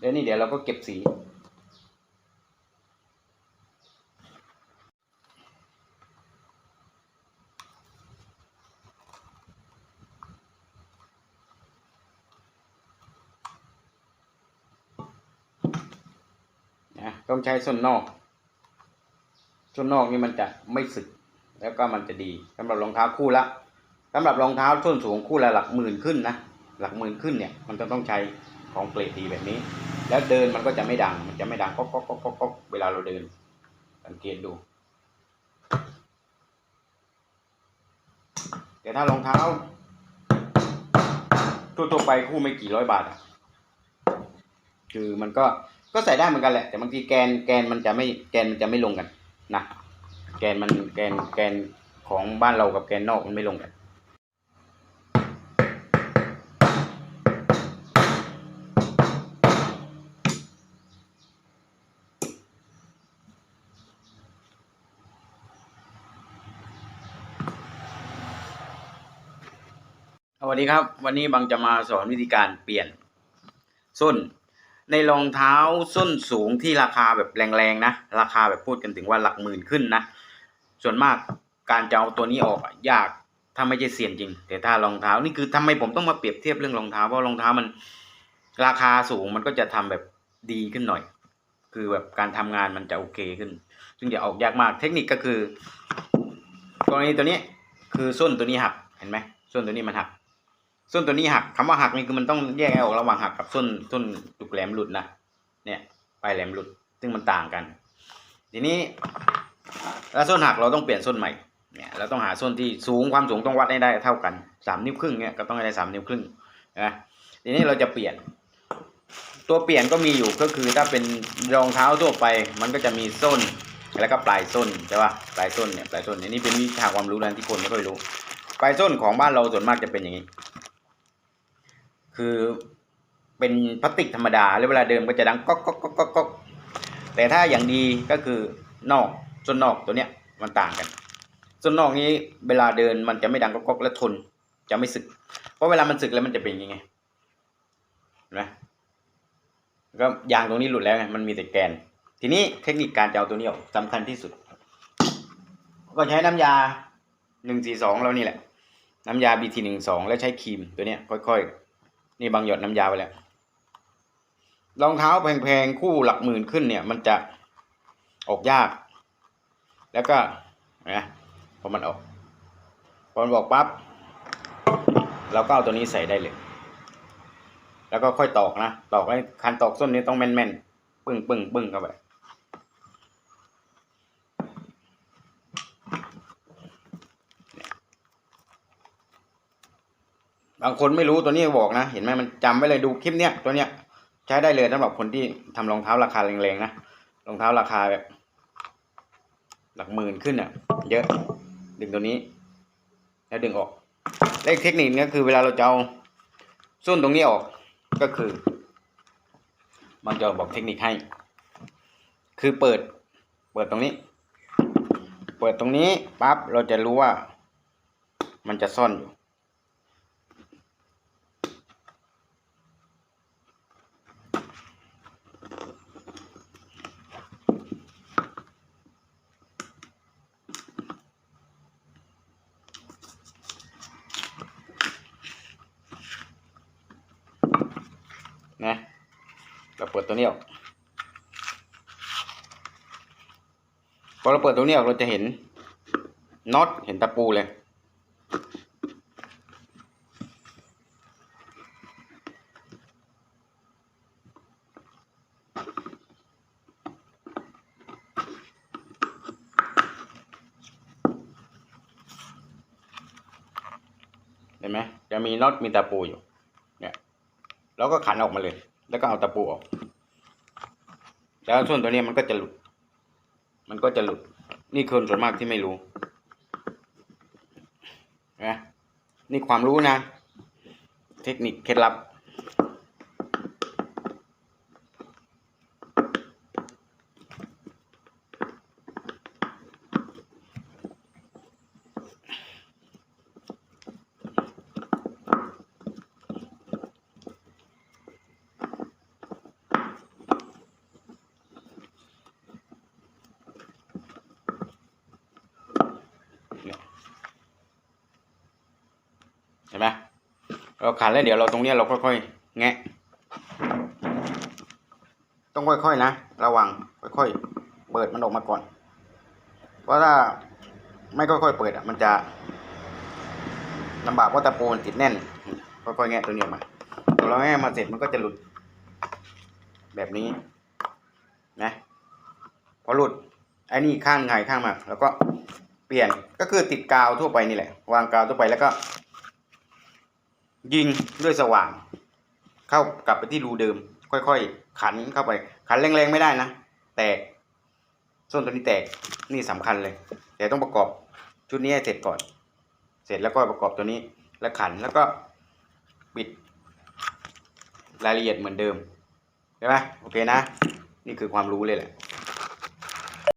เดี๋ยวนี้เดี๋ยวเราก็เก็บสีนะต้องใช้ส้นนอก ส้นนอกนี่มันจะไม่สึก แล้วก็มันจะดีสำหรับรองเท้าคู่ละสำหรับรองเท้าส้นสูงคู่ละหลักหมื่นขึ้นนะ หลักหมื่นขึ้นเนี่ย มันจะต้องใช้ ของเกรดดีแบบนี้ แล้วเดินมันก็จะไม่ดัง มันจะไม่ดังก๊อกก๊อกก๊อกก๊อกก๊อกเวลาเราเดิน สังเกตดู แต่ถ้ารองเท้าทั่วๆไปคู่ไม่กี่ร้อยบาทอะคือมันก็ก็ใส่ได้เหมือนกันแหละ แต่บางทีแกนแกนมันจะไม่แกนมันจะไม่ลงกันนะแกนมันแกนแกนของบ้านเรากับแกนนอกมันไม่ลงกัน สวัสดีครับ วันนี้บังจะมาสอนวิธีการเปลี่ยน ส้น ในรองเท้าส้นสูงที่ราคาแบบแรงๆนะ ราคาแบบพูดกันถึงว่าหลักหมื่นขึ้นนะ ส่วนมากการจะเอาตัวนี้ออกยากถ้าไม่ใช่เสียนจริง แต่ถ้ารองเท้านี่คือทำไมผมต้องมาเปรียบเทียบเรื่องรองเท้าเพราะรองเท้ามันราคาสูงมันก็จะทำแบบดีขึ้นหน่อย คือแบบการทำงานมันจะโอเคขึ้น ซึ่งจะออกยากมากเทคนิคก็คือกรณีตัวนี้คือส้นตัวนี้หักเห็นไหมส้นตัวนี้มันหัก ส้นตัวนี้หักคำว่าหักนี่คือมันต้องแยกออกระหว่างหักกับส้นส้นจุกแหลมหลุดนะเนี่ยปลายแหลมหลุดซึ่งมันต่างกัน ทีนี้แล้วส้นหักเราต้องเปลี่ยนส้นใหม่เนี่ยเราต้องหาส้นที่สูงความสูงต้องวัดให้ได้เท่ากันสามนิ้วครึ่งเนี่ยก็ต้องให้ได้สามนิ้วครึ่งนะทีนี้เราจะเปลี่ยน ตัวเปลี่ยนก็มีอยู่ก็คือถ้าเป็นรองเท้าทั่วไป มันก็จะมีส้นแล้วก็ปลายส้นใช่ป่ะปลายส้นเนี่ยปลายส้นเนี่ยนี่เป็นวิชาความรู้นะที่คนไม่ค่อยรู้ ปลายส้นของบ้านเราส่วนมากจะเป็นอย่างนี้ คือเป็นพลาสติกธรรมดา แล้วเวลาเดินก็จะดังก๊อกก๊อกก๊อกก๊อกก๊อกแต่ถ้าอย่างดีก็คือนอกส้นนอกตัวเนี้ยมันต่างกันส้นนอกนี้เวลาเดินมันจะไม่ดังก๊อกก๊อกและทน จะไม่สึก เพราะเวลามันสึกแล้วมันจะเป็นยังไงเห็นไหมก็ยางตรงนี้หลุดแล้วไงมันมีแต่แกน ทีนี้เทคนิคการจะเอาตัวนี้ออกสำคัญที่สุด ก็ใช้น้ำยาหนึ่งสี่สองเรานี่แหละ น้ำยา BT หนึ่งสองแล้วใช้ครีมตัวเนี้ยค่อยๆ นี่บางหยดน้ำยาไปแล้วรองเท้าแพงๆคู่หลักหมื่นขึ้นเนี่ย มันจะออกยาก แล้วก็นะพอมันออกพอมันบอกปั๊บเราก็เอาตัวนี้ใส่ได้เลย แล้วก็ค่อยตอกนะ ตอกให้คันตอกส้นนี้ต้องแม่นๆปึ้งปึ้งปึ้งเข้าไป บางคนไม่รู้ตัวนี้บอกนะ เห็นไหมมันจำไว้เลยดูคลิปเนี้ยตัวเนี้ยใช้ได้เลยสำหรับคนที่ทำรองเท้าราคาแรงๆนะรองเท้าราคาแบบ หลักหมื่นขึ้นอะ เยอะ ดึงตัวนี้ แล้วดึงออกและเทคนิคนึงก็คือเวลาเราจะเอาส้นตรงนี้ออกก็คือ มันจะบอกเทคนิคให้ คือเปิด เปิดตรงนี้ เปิดตรงนี้ปั๊บเราจะรู้ว่า มันจะซ่อนอยู่ นะเราเปิดตัวนี้ออกพอเราเปิดตัวนี้ออกเราจะเห็นน็อตเห็นตะปูเลยเห็นไหมจะมีน็อตมีตะปูอยู่ แล้วก็ขันออกมาเลย แล้วก็เอาตะปูออกแล้วส่วนตัวนี้มันก็จะหลุด มันก็จะหลุด นี่คนส่วนมากที่ไม่รู้นะนี่ความรู้นะ เทคนิคเคล็ดลับ เนี่ยเห็นไหมเราขันแล้วเดี๋ยวเราตรงนี้เราค่อยๆแงะ ต้องค่อยๆนะ ระวังค่อยๆเปิดมันออกมาก่อน เพราะถ้าไม่ค่อยๆเปิดอะ มันจะลำบากเพราะตะปูมันติดแน่น ค่อยๆแงะตัวนี้มาพอเราแงะมาเสร็จมันก็จะหลุด แบบนี้ นะพอหลุดไอ้นี่ข้างไงข้างมาแล้วก็ เปลี่ยนก็คือติดกาวทั่วไปนี่แหละ วางกาวทั่วไปแล้วก็ ยิงด้วยสว่าน เข้ากลับไปที่รูเดิม ค่อยๆ ขันเข้าไป ขันแรงๆไม่ได้นะ แตกส้นตัวนี้แตกนี่สำคัญเลย แต่ต้องประกอบชุดนี้ให้เสร็จก่อน เสร็จแล้วก็ประกอบตัวนี้แล้วขันแล้วก็ปิดรายละเอียดเหมือนเดิมใช่ไหมโอเคนะ นี่คือความรู้เลยแหละ